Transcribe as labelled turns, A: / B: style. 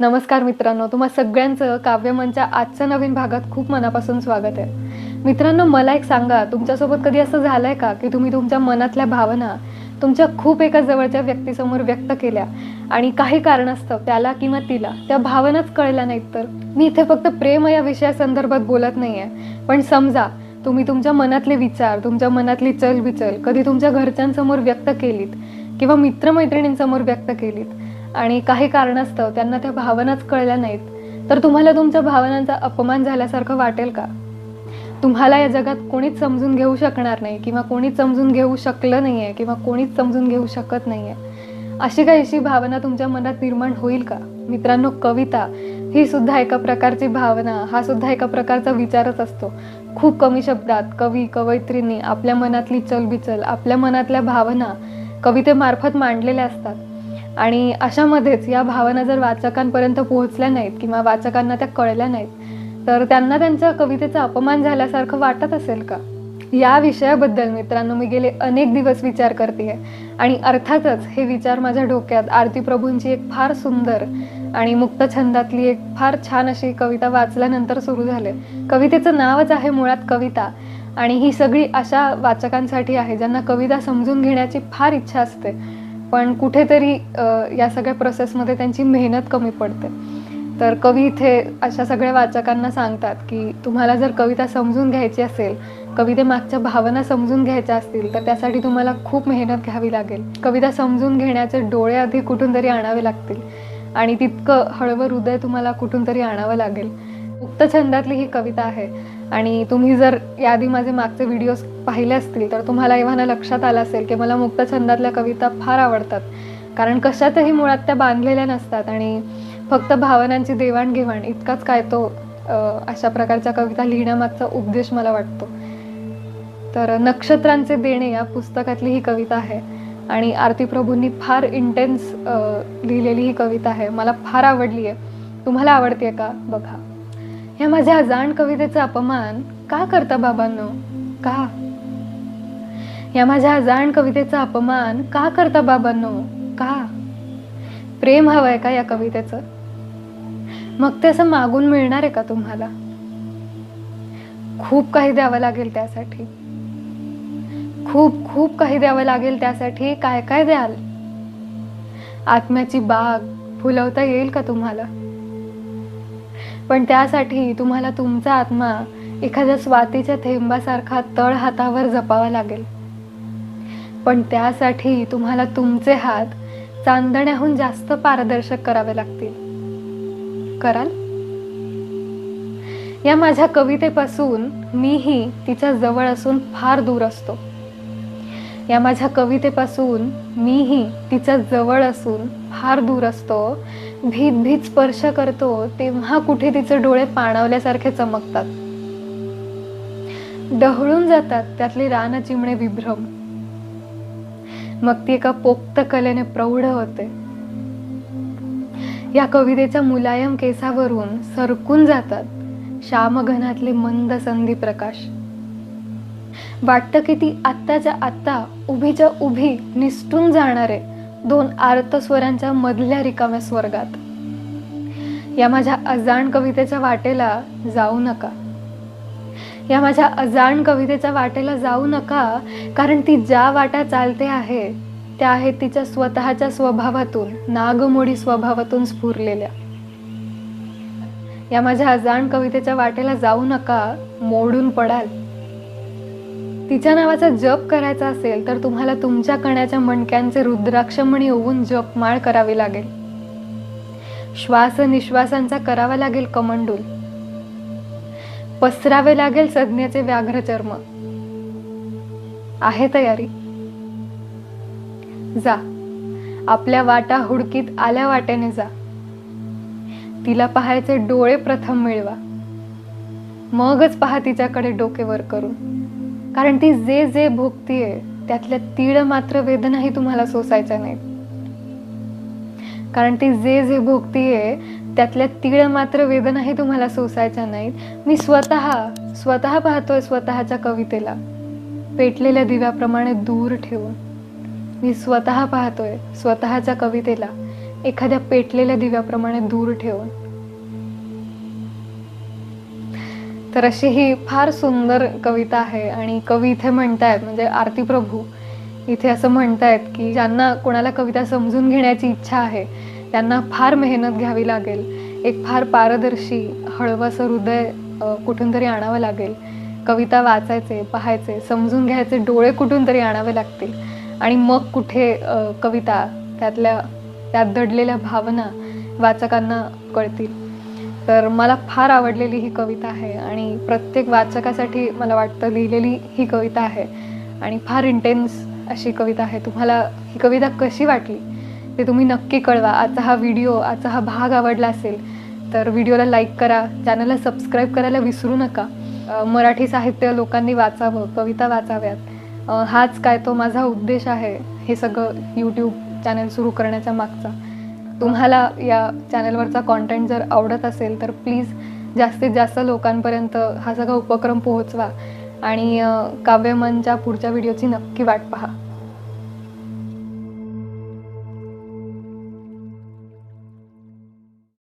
A: नमस्कार मित्रांनो तुम्हा सगळ्यांचं काव्यमनच्या आजच्या नवीन भागात खूप मनापासून स्वागत आहे. मित्रांनो मला एक सांगा तुमच्यासोबत कधी असं झालंय का की तुम्ही तुमच्या मनातल्या भावना तुमच्या खूप एका जवळच्या व्यक्तीसमोर व्यक्त केल्या आणि काही कारणास्तव त्याला किंवा तिला त्या भावनाच कळल्या नाहीत तर? मी इथे फक्त प्रेम या विषयासंदर्भात बोलत नाहीये. पण समजा तुम्ही तुमच्या मनातले विचार तुमच्या मनातली चलबिचल कधी तुमच्या घरच्यांसमोर व्यक्त केलीत किंवा मित्रमैत्रिणींसमोर व्यक्त केलीत. आणि काही कारणास्तव त्यांना त्या भावनाच कळल्या नाहीत. तर तुम्हाला तुमच्या भावनांचा अपमान झाल्यासारखं वाटेल का? तुम्हाला या जगात कोणीच समजून घेऊ शकणार नाही किंवा कोणीच समजून घेऊ शकलं नाहीये किंवा कोणीच समजून घेऊ शकत नाहीये. अशी काहीशी भावना तुमच्या मनात निर्माण होईल का? मित्रांनो कविता ही सुद्धा एका प्रकारची भावना हा सुद्धा एका प्रकारचा विचारच असतो. खूप कमी शब्दात कवी कवयित्रींनी आपल्या मनातली चलबिचल आपल्या मनातल्या भावना कवितेमार्फत मांडलेल्या असतात. आणि अशामध्येच या भावना जर वाचकांपर्यंत पोहोचल्या नाहीत किंवा वाचकांना त्या कळल्या नाहीत तर त्यांना त्यांच्या कवितेचा अपमान झाल्यासारखं वाटत असेल का? या विषयाबद्दल मित्रांनो मी गेले अनेक दिवस विचार करते आणि अर्थातच हे विचार माझ्या डोक्यात आरती प्रभूंची एक फार सुंदर आणि मुक्त छंदातली एक फार छान अशी कविता वाचल्यानंतर सुरू झाले. कवितेचं नावच आहे मुळात कविता. आणि ही सगळी अशा वाचकांसाठी आहे ज्यांना कविता समजून घेण्याची फार इच्छा असते. पण कुठेतरी या सगळ्या प्रोसेसमध्ये त्यांची मेहनत कमी पडते. तर कवी इथे अशा सगळ्या वाचकांना सांगतात की तुम्हाला जर कविता समजून घ्यायची असेल कवितेमागच्या भावना समजून घ्यायच्या असतील तर त्यासाठी तुम्हाला खूप मेहनत घ्यावी लागेल. कविता समजून घेण्याचे डोळे आधी कुठून तरी आणावे लागतील आणि तितकं हळवं हृदय तुम्हाला कुठून तरी आणावं लागेल. उक्त छंदातली ही कविता आहे. आणि तुम्ही जर याआधी माझे मागचे व्हिडिओज पाहिले असतील तर तुम्हाला एव्हाना लक्षात आलं असेल की मला मुक्त छंदातल्या कविता फार आवडतात. कारण कशातही मुळात त्या बांधलेल्या नसतात आणि फक्त भावनांची देवाणघेवाण इतकाच काय तो अशा प्रकारच्या कविता लिहिण्यामागचा उद्देश मला वाटतो. तर नक्षत्रांचे देणे या पुस्तकातली ही कविता आहे. आणि आरती प्रभूंनी फार इंटेन्स लिहिलेली ही कविता आहे. मला फार आवडली आहे तुम्हाला आवडते का? बघा. या माझ्या अजाण कवितेचा अपमान का करता बाबांनो? का? या माझ्या अजाण कवितेचा अपमान का करता बाबांनो? का? प्रेम हवंय का या कवितेचं? मग ते असं मागून मिळणार आहे का तुम्हाला? खूप काही द्यावं लागेल त्यासाठी. खूप खूप काही द्यावं लागेल त्यासाठी. काय काय द्याल? आत्म्याची बाग फुलवता येईल का तुम्हाला? पण त्यासाठी तुम्हाला तुमचा आत्मा एखाद्या स्वातीच्या थेंबासारखा तळ हातावर जपावा लागेल. पण त्यासाठी तुम्हाला तुमचे हात चांदण्याहून जास्त पारदर्शक करावे लागतील. कराल? या माझ्या कवितेपासून मीही तिच्या जवळ असून फार दूर असतो. या माझ्या कवितेपासून मीही तिच्या जवळ असून फार दूर असतो भीत भीत स्पर्श करतो तेव्हा कुठे तिचे डोळे पाणावल्यासारखे चमकतात. डहळून जातात त्यातले रान चिमणे विभ्रम. मग ती एका पोक्त कलेने प्रौढ होते. या कवितेच्या मुलायम केसावरून सरकून जातात श्यामघनातले मंद संधी प्रकाश. वाटतं की ती आत्ताच्या आत्ता उभीच्या उभी निसटून जाणारे. दोन आर्त स्वरांच्या मधल्या रिकाम्या स्वर्गात. या माझ्या अजाण कवितेच्या वाटेला जाऊ नका. या माझ्या अजाण कवितेच्या वाटेला जाऊ नका कारण ती ज्या वाटा चालते आहे त्या आहेत तिच्या स्वतःच्या स्वभावातून नागमोडी स्वभावातून स्फुरलेल्या. या माझ्या अजाण कवितेच्या वाटेला जाऊ नका मोडून पडाल. तिच्या नावाचा जप करायचा असेल तर तुम्हाला तुमच्या कण्याच्या मणक्यांचे रुद्राक्षमणी ओवून जपमाळ करावी लागेल. श्वास निश्वासांचा करावा लागेल कमंडूल. पसरावे लागेल सज्ञेचे व्याघ्र चर्म आहे तयारी. जा. आपल्या वाटा हुडकीत आल्या वाटेने जा. तिला पाहायचे डोळे प्रथम मिळवा. मगच पहा तिच्याकडे डोके वर करून. कारण ती जे जे भोगतीये त्यातल्या तीळ मात्र वेदनाही तुम्हाला सोसायच्या नाहीत. कारण ती जे जे भोगतीये त्यातल्या तीळ मात्र वेदनाही तुम्हाला सोसायच्या नाहीत. मी स्वतः स्वतः पाहतोय स्वतःच्या कवितेला. पेटलेल्या दिव्याप्रमाणे दूर ठेवून. मी स्वतः पाहतोय स्वतःच्या कवितेला. एखाद्या पेटलेल्या दिव्याप्रमाणे दूर ठेवून. तर अशी ही फार सुंदर कविता आहे आणि कवी इथे म्हणतायत म्हणजे आरती प्रभू इथे असं म्हणतायत की ज्यांना कोणाला कविता समजून घेण्याची इच्छा आहे त्यांना फार मेहनत घ्यावी लागेल. एक फार पारदर्शी हळवंसं हृदय कुठून तरी आणावं लागेल. कविता वाचायचे पाहायचे समजून घ्यायचे डोळे कुठून तरी आणावे लागतील. आणि मग कुठे कविता त्यातल्या त्यात दडलेल्या भावना वाचकांना कळतील. तर मला फार आवडलेली ही कविता आहे आणि प्रत्येक वाचकासाठी मला वाटतं लिहिलेली ही कविता आहे. आणि फार इंटेन्स अशी कविता आहे. तुम्हाला ही कविता कशी वाटली ते तुम्ही नक्की कळवा. आजचा हा व्हिडिओ आजचा हा भाग आवडला असेल तर व्हिडिओला लाईक करा. चॅनलला सबस्क्राईब करायला विसरू नका. मराठी साहित्य लोकांनी वाचावं कविता वाचाव्यात. हाच काय तो माझा उद्देश आहे हे सगळं यूट्यूब चॅनल सुरू करण्याच्या मागचा. तुम्हाला या चॅनलवरचा कॉन्टेंट जर आवडत असेल तर प्लीज जास्तीत जास्त लोकांपर्यंत हा सगळा उपक्रम पोहोचवा. आणि काव्यमनच्या पुढच्या व्हिडिओची नक्की वाट पहा.